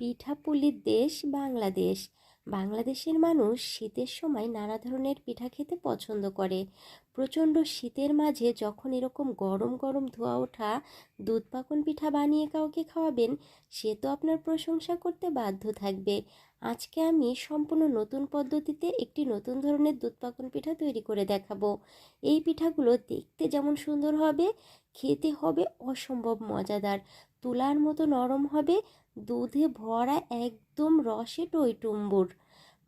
পিঠাপুলির দেশ বাংলাদেশ। বাংলাদেশের মানুষ শীতের সময় নানা ধরনের পিঠা খেতে পছন্দ করে। প্রচণ্ড শীতের মাঝে যখন এরকম গরম গরম ধোয়া ওঠা, দুধ পাকন পিঠা বানিয়ে কাউকে খাওয়াবেন, সে তো আপনার প্রশংসা করতে বাধ্য থাকবে। আজকে আমি সম্পূর্ণ নতুন পদ্ধতিতে একটি নতুন ধরনের দুধ পাকন পিঠা তৈরি করে দেখাবো। এই পিঠাগুলো দেখতে যেমন সুন্দর হবে, খেতে হবে অসম্ভব মজাদার, তুলার মতো নরম হবে দুধে ভরা একদম রসে টইটুম্বুর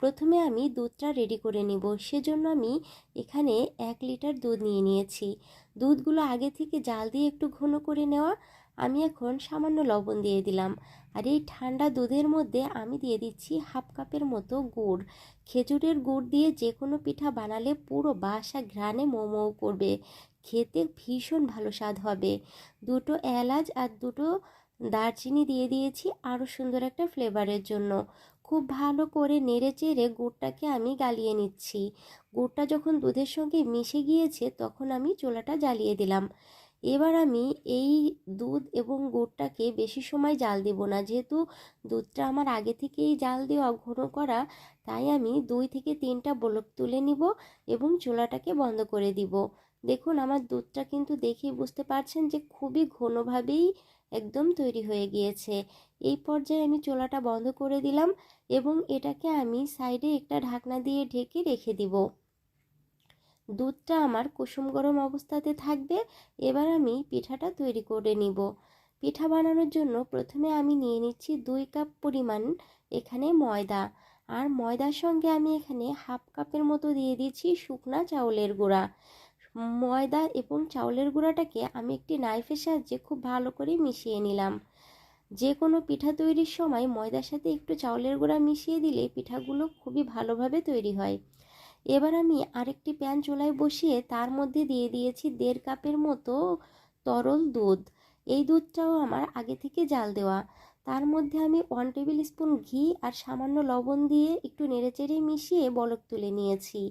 প্রথমে আমি দুধটা রেডি করে নিব। সেজন্য আমি এখানে এক লিটার দুধ নিয়ে নিয়েছি। দুধগুলো আগে থেকে জাল দিয়ে একটু ঘন করে নেওয়া। আমি এখন সামান্য লবণ দিয়ে দিলাম। আর এই ঠান্ডা দুধের মধ্যে আমি দিয়ে দিচ্ছি হাফ কাপের মতো গুড়। খেজুরের গুড় দিয়ে যে কোনো পিঠা বানালে পুরো বাসা ঘ্রাণে মোমো করবে। খেতে ভীষণ ভালো স্বাদ হবে। দুটো এলাচ আর দুটো দারচিনি দিয়ে দিয়েছি আরও সুন্দর একটা ফ্লেভারের জন্য। খুব ভালো করে নেড়ে চেড়ে গুড়টাকে আমি গালিয়ে নিচ্ছি। গুড়টা যখন দুধের সঙ্গে মিশে গিয়েছে তখন আমি চোলাটা জ্বালিয়ে দিলাম। এবার আমি এই দুধ এবং গুড়টাকে বেশি সময় জাল দেব না। যেহেতু দুধটা আমার আগে থেকেই জাল দেওয়া ঘন করা, তাই আমি দুই থেকে তিনটা বলক তুলে নিব এবং চুলাটাকে বন্ধ করে দিব। দেখুন, আমার দুধটা কিন্তু দেখেই বুঝতে পারছেন যে খুবই ঘনভাবেই একদম তৈরি হয়ে গিয়েছে। এই পর্যায়ে আমি চোলাটা বন্ধ করে দিলাম এবং এটাকে আমি সাইডে একটা ঢাকনা দিয়ে ঢেকে রেখে দিব। দুধটা আমার কুসুম গরম অবস্থাতে থাকবে, এবার আমি পিঠাটা তৈরি করে নিব। পিঠা বানানোর জন্য প্রথমে আমি নিয়ে নিচ্ছি দুই কাপ পরিমাণ এখানে ময়দা। আর ময়দার সঙ্গে আমি এখানে হাফ কাপের মতো দিয়ে দিচ্ছি শুকনা চাউলের গুঁড়া। ময়দা এবং চাউলের গুঁড়াটাকে আমি একটি নাইফের সাহায্যে খুব ভালো করে মিশিয়ে নিলাম। যে কোনো পিঠা তৈরির সময় ময়দার সাথে একটু চাউলের গুঁড়া মিশিয়ে দিলে পিঠাগুলো খুবই ভালোভাবে তৈরি হয়। এবার আমি আরেকটি প্যান চুলায় বসিয়ে তার মধ্যে দিয়ে দিয়েছি দেড় কাপের মতো তরল দুধ। এই দুধটাও আমার আগে থেকে জাল দেওয়া। তার মধ্যে আমি ওয়ান টেবিল স্পুন ঘি আর সামান্য লবণ দিয়ে একটু নেড়েচেড়ে মিশিয়ে বলক তুলে নিয়েছি।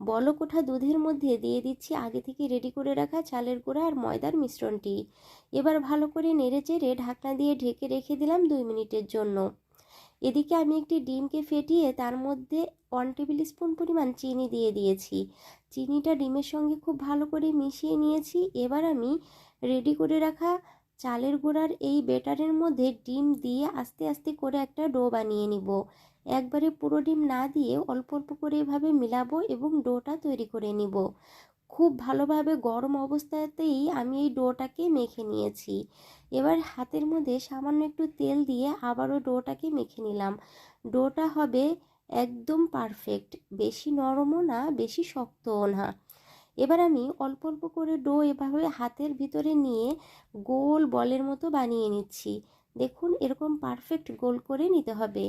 বলক ওঠা দুধের মধ্যে দিয়ে দিচ্ছি আগে থেকে রেডি করে রাখা চালের গুঁড়া আর ময়দার মিশ্রণটি। এবার ভালো করে নেড়ে চেড়ে ঢাকনা দিয়ে ঢেকে রেখে দিলাম দুই মিনিটের জন্য। এদিকে আমি একটি ডিমকে ফেটিয়ে তার মধ্যে ওয়ান টেবিল স্পুন পরিমাণ চিনি দিয়ে দিয়েছি। চিনিটা ডিমের সঙ্গে খুব ভালো করে মিশিয়ে নিয়েছি। এবার আমি রেডি করে রাখা চালের গুঁড়ার এই বেটারের মধ্যে ডিম দিয়ে আস্তে আস্তে করে একটা ডো বানিয়ে নিব। একবারে পুরো ডিম না দিয়ে অল্প অল্প করে এভাবে মিলাবো এবং ডোটা তৈরি করে নিব। খুব ভালোভাবে গরম অবস্থাতেই আমি এই ডোটাকে মেখে নিয়েছি। এবার হাতের মধ্যে সামান্য একটু তেল দিয়ে আবারও ডোটাকে মেখে নিলাম। ডোটা হবে একদম পারফেক্ট, বেশি নরমও না, বেশি শক্তও না। এবার আমি অল্প অল্প করে ডো এভাবে হাতের ভিতরে নিয়ে গোল বলের মতো বানিয়ে নিচ্ছি। দেখুন, এরকম পারফেক্ট গোল করে নিতে হবে।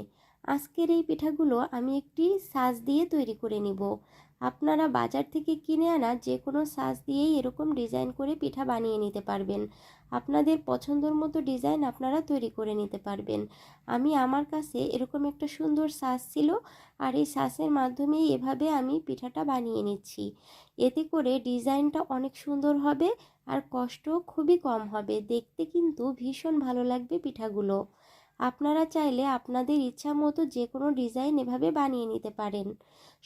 আজকের এই পিঠাগুলো আমি একটি সাজ দিয়ে তৈরি করে নিব। আপনারা বাজার থেকে কিনে আনা যে কোনো সাজ দিয়েই এরকম ডিজাইন করে পিঠা বানিয়ে নিতে পারবেন। আপনাদের পছন্দর মতো ডিজাইন আপনারা তৈরি করে নিতে পারবেন। আমি আমার কাছে এরকম একটা সুন্দর সাজ ছিল আর এই সাজের মাধ্যমেই এভাবে আমি পিঠাটা বানিয়ে নিচ্ছি। এতে করে ডিজাইনটা অনেক সুন্দর হবে আর কষ্ট খুবই কম হবে। দেখতে কিন্তু ভীষণ ভালো লাগবে পিঠাগুলো। আপনারা চাইলে আপনাদের ইচ্ছা মতো যে কোনো ডিজাইন এভাবে বানিয়ে নিতে পারেন।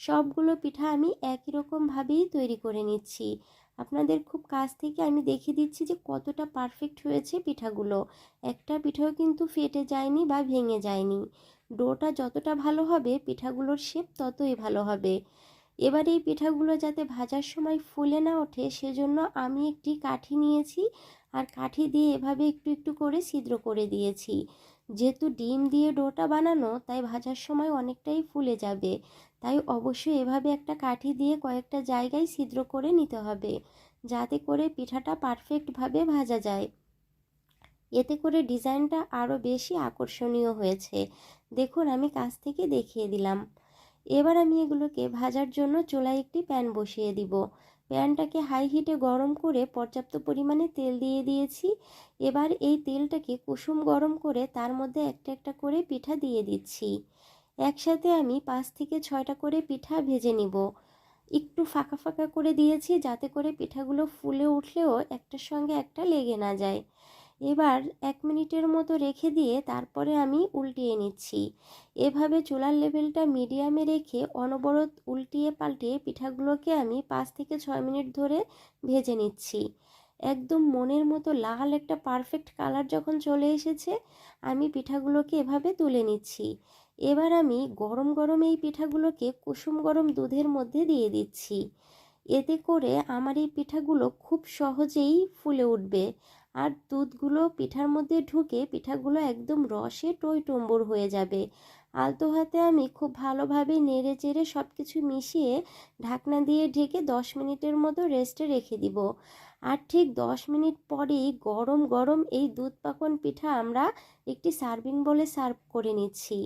সবগুলো পিঠা আমি একই রকমভাবেই তৈরি করে নিচ্ছি। আপনাদের খুব কাছ থেকে আমি দেখিয়ে দিচ্ছি যে কতটা পারফেক্ট হয়েছে পিঠাগুলো। একটা পিঠাও কিন্তু ফেটে যায়নি বা ভেঙে যায়নি। ডোটা যতটা ভালো হবে, পিঠাগুলোর শেপ ততই ভালো হবে। এবার এই পিঠাগুলো যাতে ভাজার সময় ফুলে না ওঠে, সেজন্য আমি একটি কাঠি নিয়েছি। আর কাঠি দিয়ে এভাবে একটু একটু করে ছিদ্র করে দিয়েছি। যেহেতু ডিম দিয়ে ডোটা বানানো, তাই ভাজার সময় অনেকটাই ফুলে যাবে। তাই অবশ্যই এভাবে একটা কাঠি দিয়ে কয়েকটা জায়গায় ছিদ্র করে নিতে হবে, যাতে করে পিঠাটা পারফেক্টভাবে ভাজা যায়। এতে করে ডিজাইনটা আরও বেশি আকর্ষণীয় হয়েছে। দেখুন, আমি কাছ থেকে দেখিয়ে দিলাম। এবার আমি এগুলোকে ভাজার জন্য চুলায় একটি প্যান বসিয়ে দিব। প্যানটাকে হাই হিটে গরম করে পর্যাপ্ত পরিমাণে তেল দিয়ে দিয়েছি। এবার এই তেলটাকে কুসুম গরম করে তার মধ্যে একটা একটা করে পিঠা দিয়ে দিচ্ছি। একসাথে আমি পাঁচ থেকে ছয়টা করে পিঠা ভেজে নিব। একটু ফাঁকা ফাঁকা করে দিয়েছি যাতে করে পিঠাগুলো ফুলে উঠলেও একটার সঙ্গে একটা লেগে না যায়। এবার এক মিনিটের মতো রেখে দিয়ে তারপরে আমি উল্টিয়ে নিচ্ছি। এভাবে চুলার লেভেলটা মিডিয়ামে রেখে অনবরত উল্টিয়ে পাল্টিয়ে পিঠাগুলোকে আমি পাঁচ থেকে ছয় মিনিট ধরে ভেজে নিচ্ছি। একদম মনের মতো লাল একটা পারফেক্ট কালার যখন চলে এসেছে, আমি পিঠাগুলোকে এভাবে তুলে নিচ্ছি। এবার আমি গরম গরম এই পিঠাগুলোকে কুসুম গরম দুধের মধ্যে দিয়ে দিচ্ছি। এতে করে আমার এই পিঠাগুলো খুব সহজেই ফুলে উঠবে। আর দুধগুলো পিঠার মধ্যে ঢুকে পিঠাগুলো একদম রসে টই টম্বুর হয়ে যাবে। আলতো হাতে আমি খুব ভালোভাবে নেড়ে চেড়ে সব কিছু মিশিয়ে ঢাকনা দিয়ে ঢেকে দশ মিনিটের মতো রেস্টে রেখে দিব। আর ঠিক দশ মিনিট পরেই গরম গরম এই দুধ পাকন পিঠা আমরা একটি সার্ভিং বলে সার্ভ করে নিচ্ছি।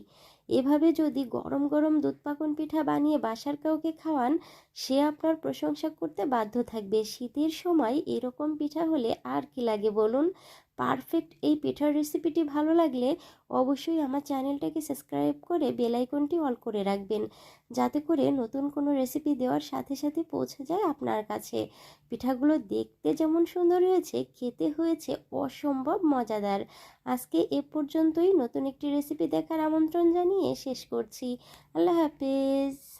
এভাবে যদি গরম গরম দুধ পাকন পিঠা বানিয়ে বাসার কাউকে খাওয়ান, সে আপনার প্রশংসা করতে বাধ্য থাকবে। শীতের সময় এরকম পিঠা হলে আর কি লাগে বলুন? পারফেক্ট এই পিঠার রেসিপিটি ভালো লাগলে অবশ্যই আমার চ্যানেলটাকে সাবস্ক্রাইব করে বেল আইকনটি অল করে রাখবেন। যাতে করে নতুন কোনো রেসিপি দেওয়ার সাথে সাথে পৌঁছে যায় আপনার কাছে। পিঠাগুলো দেখতে যেমন সুন্দর হয়েছে, খেতে হয়েছে অসম্ভব মজাদার। আজকে এ পর্যন্তই। নতুন একটি রেসিপি দেখার আমন্ত্রণ জানিয়ে শেষ করছি। আল্লাহ হাফেজ।